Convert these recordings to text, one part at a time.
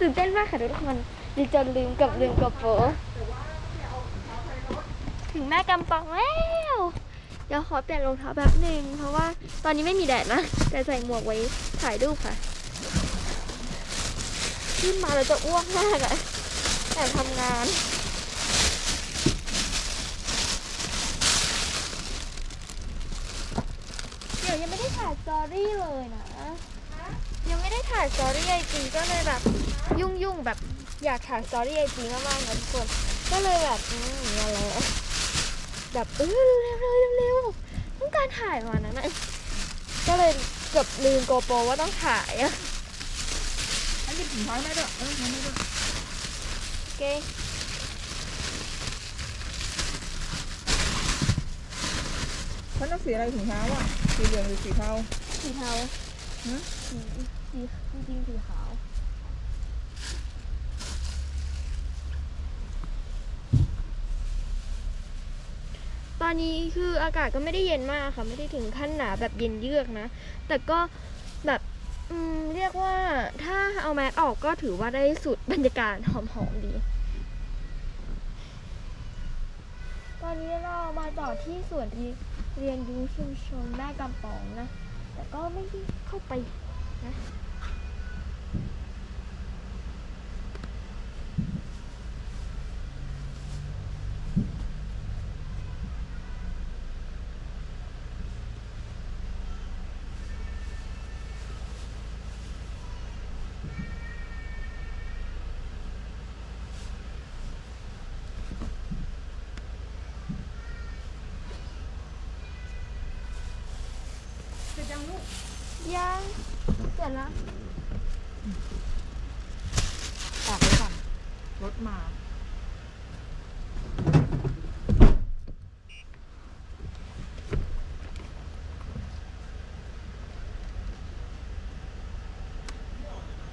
ตื่นเต้นมากค่ะทุกคนดีจนลืมกับลืมกระโปรงถึงแม่กำปองแล้วเดี๋ยวขอเปลี่ยนรองเท้าแป๊บหนึ่งเพราะว่าตอนนี้ไม่มีแดดนะ แต่ใส่หมวกไว้ถ่ายรูปค่ะ ขึ้นมาเราจะอ้วกมากอะแต่ทำงาน เดี๋ยวยังไม่ได้ถ่ายสตอรี่เลยนะ ยังไม่ได้ถ่ายสตอรี่ไอจีก็เลยแบบ ยุ่งยุ่งๆแบบ อยากถ่ายสตอรี่ไอจีมากๆนะทุกคน ก็เลยแบบอืมเนี่ยแหละแบบเออเร็วๆเร็วๆต้องการถ่ายวันนั้นนะก็เลยเกือบลืมโกโปรว่าต้องถ่ายอะให้หยิบถุงเท้าให้แม่ด้วยเออให้แม่ด้วยโอเคฉันต้องสีอะไรถุงเท้าอะสีเหลืองหรือสีเทาสีเทาฮะ สีสีจริงๆสีขาว ตอนนี้คืออากาศก็ไม่ได้เย็นมากค่ะ ไม่ได้ถึงขั้นหนาแบบเย็นเยือกนะ แต่ก็แบบอืมเรียกว่าถ้าเอาแมสออกก็ถือว่าได้สุดบรรยากาศหอมๆดีตอนนี้เรามาต่อที่ส่วนที่เรียนรู้ชุมชนแม่กำปองนะ แต่ก็ไม่ได้เข้าไปนะ ยังเสร็จแล้วออกไปก่อนรถมา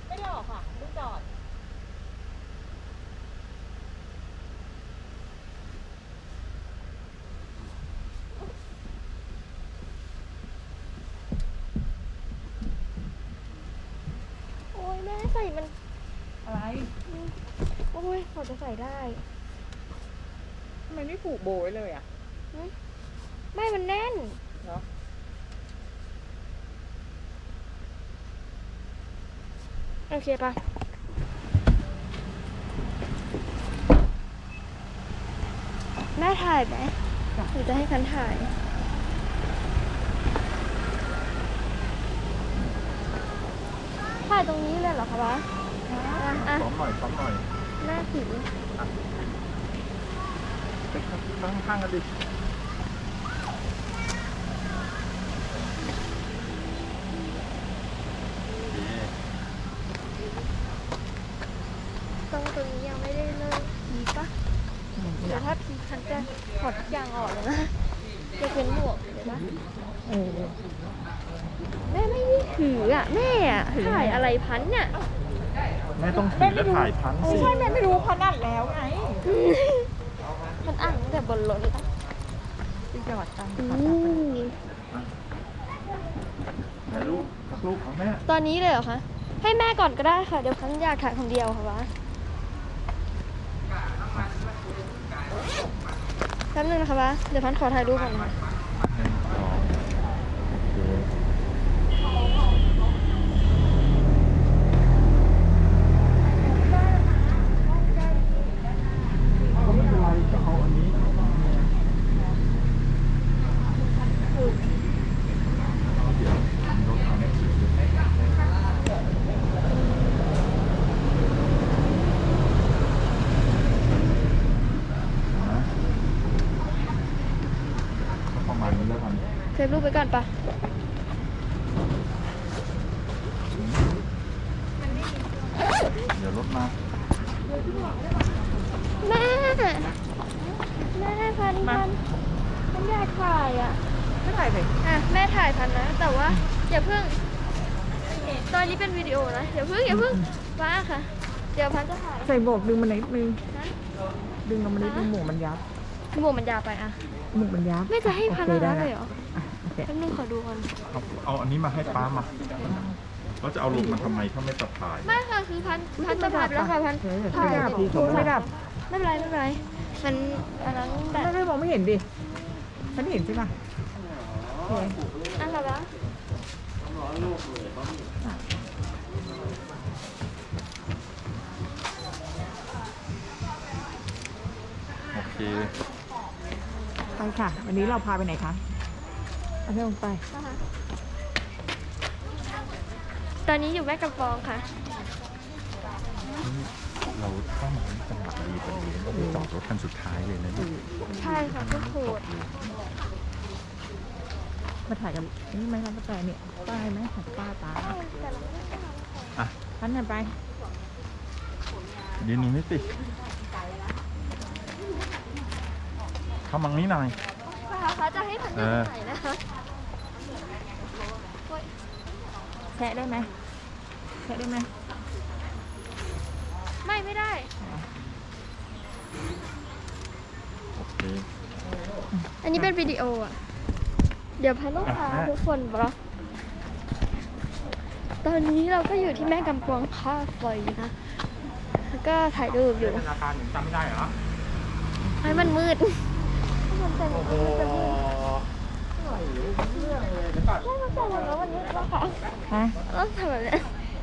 ไม่ได้ออกค่ะลูกจอด โอ้ยแม่ ใส่มัน อะไรโอ้ยพอจะใส่ได้ ทำไมไม่ผูกโบไว้เลยอะไม่มันแน่น เหรอโอเคปะแม่ถ่ายไหมหรือจะให้คันถ่าย ถ่ายตรงนี้ เลยเหรอคะวะอะอะซ้อมหน่อยซ้อมหน่อยแม่ถือไปข้างข้างๆกันดิตรงตรงนี้ยังไม่ได้เลิกพีปะเดี๋ยวถ้าพีคันจะถอดทุกอย่างออกเลยนะจะเป็นหมวกเดี๋ยว นะเออแม่ไม่ได้ถืออะ แม่อะถ่ายอะไรพันเนี่ยแม่ต้องถือและถ่ายพันไม่สิใช่แม่ไม่รู้เพราะนั่นแล้วไงมันอ่านตั้งแต่บนรถเลยปะที่จอดตังอู้ถ่ายรูปสักรูปของแม่ตอนนี้เลยเหรอคะ ให้แม่ก่อนก็ได้ค่ะ เดี๋ยวพันอยากถ่ายคนเดียวค่ะวะแป๊บนึงนะคะวะเดี๋ยวพันขอถ่ายรูปก่อนค่ะ หนึ่งสองโอเคก็ไม่เป็นไรก็เอาอันนี้เดี๋ยวรถเอาเนี่ยถือนะก็ประมาณนี้แล้วกัน เซ ฟรูปไปก่อนปะเดี๋ยวรถมาแม่แม่พันพันพันอยากถ่ายอะไม่ถ่ายเลยอะแม่ถ่ายพันนะ แต่ว่าอย่าเพิ่ง ตอนนี้เป็นวิดีโอนะอย่าเพิ่งอย่าเพิ่งว้าค่ะ เดี๋ยวพันจะถ่ายใส่โบกดึงมันนิดนึงนะดึงมันนิดนึงหมูมันยับหมวกมันยาวไปอะหมูมันยับแม่จะให้พันโอแล้วคได้เลยเหรอ อะโอเคแป๊บนึงขอดูก่อนเอาเอาอันนี้มาให้ป้ามารเขาจะเอาลงมาทำไมถ้าไม่สะพาย ไม่ค่ะคือพันพันจะพันแล้วค่ะพันไม่ถ่ายดับติดไม่ดับไม่เป็นไรไม่เป็นไรมันอันนั้นแบบไม่ไม่มองไม่เห็นดิฉันเห็นใช่ปะโอเคอันละวะโอเค ไปค่ะ วันนี้เราพาไปไหนคะ เอาเรื่องไปนะคะตอนนี้อยู่แม่กำปองค่ะ เราเข้ามาที่จังหวัดดีพอดีเราไปจอดรถคันสุดท้ายเลยนะเนี่ยใช่ค่ะก็โหดมาถ่ายกันนี่ไหมร้านกาแฟเนี่ยป้ายไหมของป้าตาอะพันกันไปยืนตรงนี้สิเข้ามังนี้หน่อย ค่ะเขาจะให้พันเอยืนอไหนนะคะแชะได้ไหมแชะได้ไหมไม่ไม่ได้โอเคอันนี้เป็นวิดีโออะ เดี๋ยวพันต้องพาอะทุกคนบล็อกตอนนี้เราก็อยู่ที่แม่กำปองคาเฟ่นะแล้วก็ถ่ายรูปอยู่ราคาหนูจำไม่ได้เหรอให้มันมืด มันจะมันจะมืดไม่มันจะแบบว่ามันมืดแล้วค่ะฮะต้องทำแบบนี้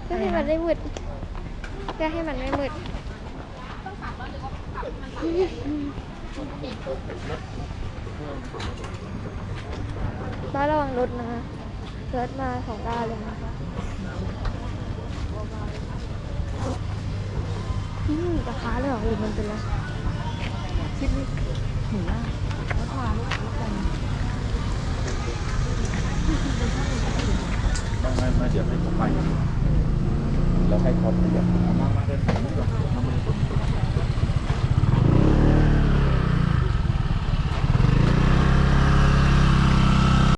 เพื่อให้มันได้มืดเพื่อให้มันไม่มืดบ้าระวังรถนะรถมาสองด้าเลยนะคะนี่มีกระทะเลยเหรอหรือมันเป็นอะไรคิดไม่หนูว่าเขาพาลูก ไม่ไม่เดี๋ยวให้เขาไป แล้วให้เขาไปเดี๋ยวมามาเดินทางนี้ก่อน